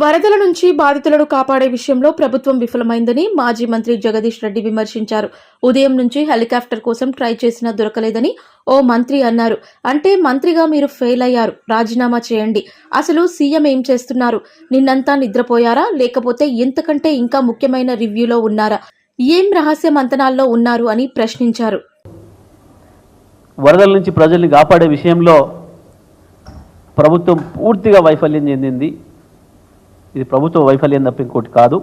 వరదల నుంచి బాధితులను కాపాడే విషయంలో ప్రభుత్వం విఫలమైందని మాజీ మంత్రి జగదీష్ రెడ్డి విమర్శించారు. ఉదయం నుంచి హెలికాప్టర్ కోసం ట్రై చేసినా దొరకలేదని ఓ మంత్రి అన్నారు. అంటే మంత్రిగా మీరు ఫెయిల్ అయ్యారు. రాజీనామా చేయండి. అసలు సీఎం ఏం చేస్తున్నారు? నిన్నంతా నిద్రపోయారా? లేకపోతే ఇంతకంటే ఇంకా ముఖ్యమైన రివ్యూలో ఉన్నారా? ఏం రహస్య మంతనాల్లో ఉన్నారు అని ప్రశ్నించారు. వరదల నుంచి ప్రజల్ని కాపాడే విషయంలో ప్రభుత్వం పూర్తిగా వైఫల్యం చెందింది. ఇది ప్రభుత్వ వైఫల్యం తప్ప ఇంకోటి కాదు.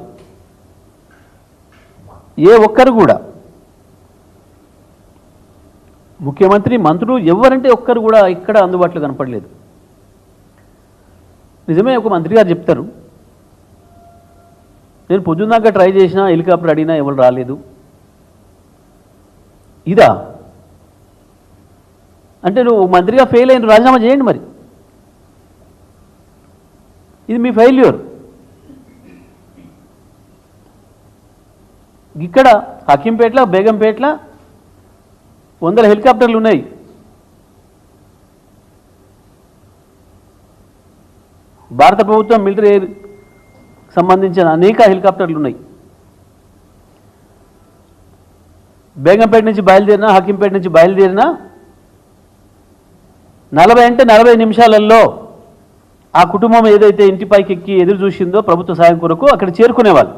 ఏ ఒక్కరు కూడా ముఖ్యమంత్రి మంత్రులు ఎవరంటే ఒక్కరు కూడా ఇక్కడ అందుబాటులో కనపడలేదు. నిజమే ఒక మంత్రి గారు చెప్తారు నేను పొద్దున్నాక ట్రై చేసినా హెలికాప్టర్ అడిగినా ఎవరు రాలేదు. ఇదా? అంటే నువ్వు మంత్రిగా ఫెయిల్ అయిన రాజీనామా చేయండి మరి. ఇది మీ ఫెయిల్యూర్. ఇక్కడ హకీంపేటలో బేగంపేటల వందల హెలికాప్టర్లు ఉన్నాయి. భారత ప్రభుత్వం మిలిటరీ ఎయిర్ సంబంధించిన అనేక హెలికాప్టర్లు ఉన్నాయి. బేగంపేట నుంచి బయలుదేరినా హకీంపేట నుంచి బయలుదేరినా నలభై అంటే నలభై నిమిషాలలో ఆ కుటుంబం ఏదైతే ఇంటిపైకి ఎక్కి ఎదురు చూసిందో ప్రభుత్వ సాయం కొరకు అక్కడ చేరుకునేవాళ్ళు.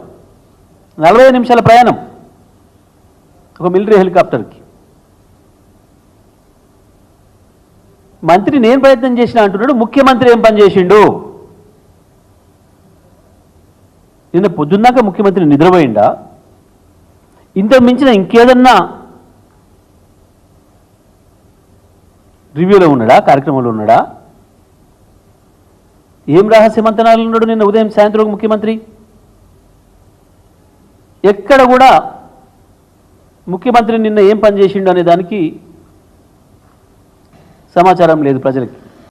నలభై నిమిషాల ప్రయాణం. ఒక మిలిటరీ హెలికాప్టర్కి. మంత్రి నేను ప్రయత్నం చేసిన అంటున్నాడు ముఖ్యమంత్రి ఏం పని చేసిండు? నిన్న పొద్దున్నాక ముఖ్యమంత్రి నిద్రపోయిండా? ఇంతకు మించిన ఇంకేదన్నా రివ్యూలో ఉన్నాడా? కార్యక్రమంలో ఉన్నాడా? ఏం రహస్యమంతనాలు ఉన్నాడు నిన్న ఉదయం సాయంత్రం ముఖ్యమంత్రి? ఎక్కడ కూడా ముఖ్యమంత్రి నిన్న ఏం పని చేసిండు అనే దానికి సమాచారం లేదు ప్రజలకి.